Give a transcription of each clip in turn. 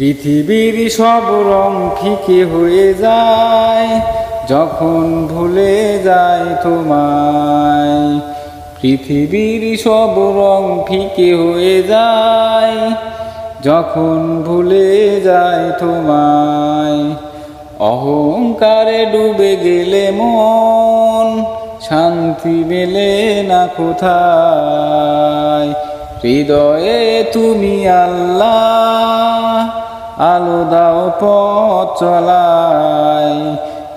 পৃথিবীর সব রং ফিকে হয়ে যায়, যখন ভুলে যায় তোমায়। পৃথিবীর সব রং ফিকে হয়ে যায়, যখন ভুলে যায় তোমায়। অহংকারে ডুবে গেলে মন, শান্তি মেলে না কোথায়। হৃদয়ে তুমি আল্লাহ আলো দাও পথ চলায়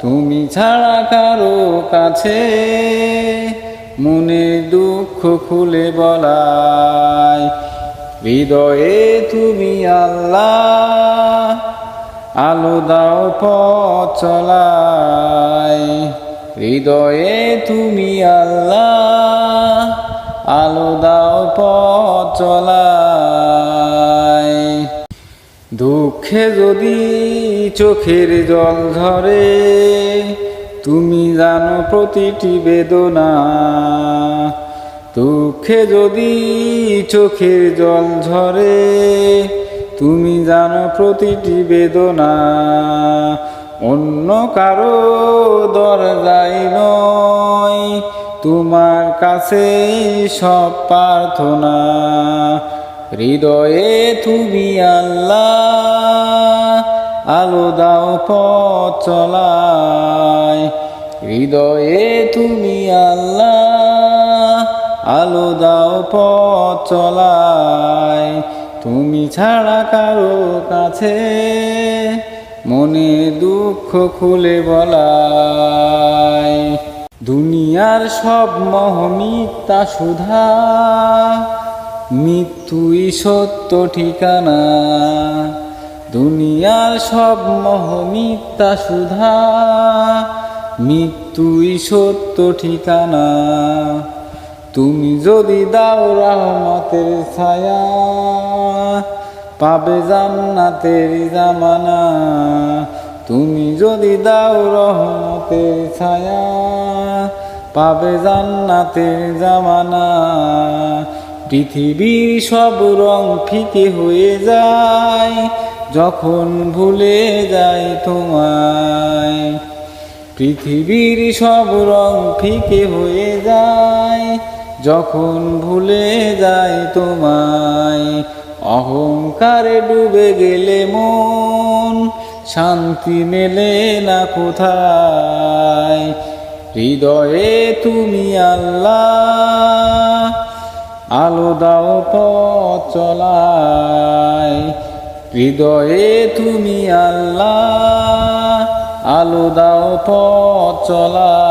তুমি ছাড়া কারও কাছে মনে দুঃখ খুলে বলায় হৃদয়ে তুমি আল্লাহ, আলো দাও পথ চলায় হৃদয়ে তুমি আল্লাহ, আলো দাও পথ চলায় দুঃখে যদি চোখের জল ঝরে তুমি জানো প্রতিটি বেদনা। দুঃখে যদি চোখের জল ঝরে তুমি জানো প্রতিটি বেদনা। অন্য কারও দরজাই নয়, তোমার কাছে সব প্রার্থনা। হৃদয়ে তুমি আল্লাহ আলো দাও পথ চলায় হৃদয়ে তুমি আল্লাহ, আলো দাও পথ চলায় তুমি ছাড়া কারও কাছে মনে দুঃখ খুলে বলায় দুনিয়ার সব মহমিতা সুধা, মৃত্যুই সত্য ঠিকানা। দুনিয়ার সব মহমিতা সুধা, মৃত্যুই সত্য ঠিকানা। তুমি যদি দাও রহমতের ছায়া, পাবে জান্নাতের জামানা। তুমি যদি দাও রহমতের ছায়া, পাবে জান্নাতের জামানা। পৃথিবীর সব রং ফিকে হয়ে যায় যখন ভুলে যাই তোমায়, পৃথিবীর সব রং ফিকে হয়ে যায়। যখন ভুলে যাই তোমায়, অহংকারে ডুবে গেলে মন, শান্তি মেলে না কোথায়। হৃদয়ে তুমি আল্লাহ, আলো দাও পথ চলায়। হৃদয়ে তুমি আল্লাহ আলো দাও পথ চলায়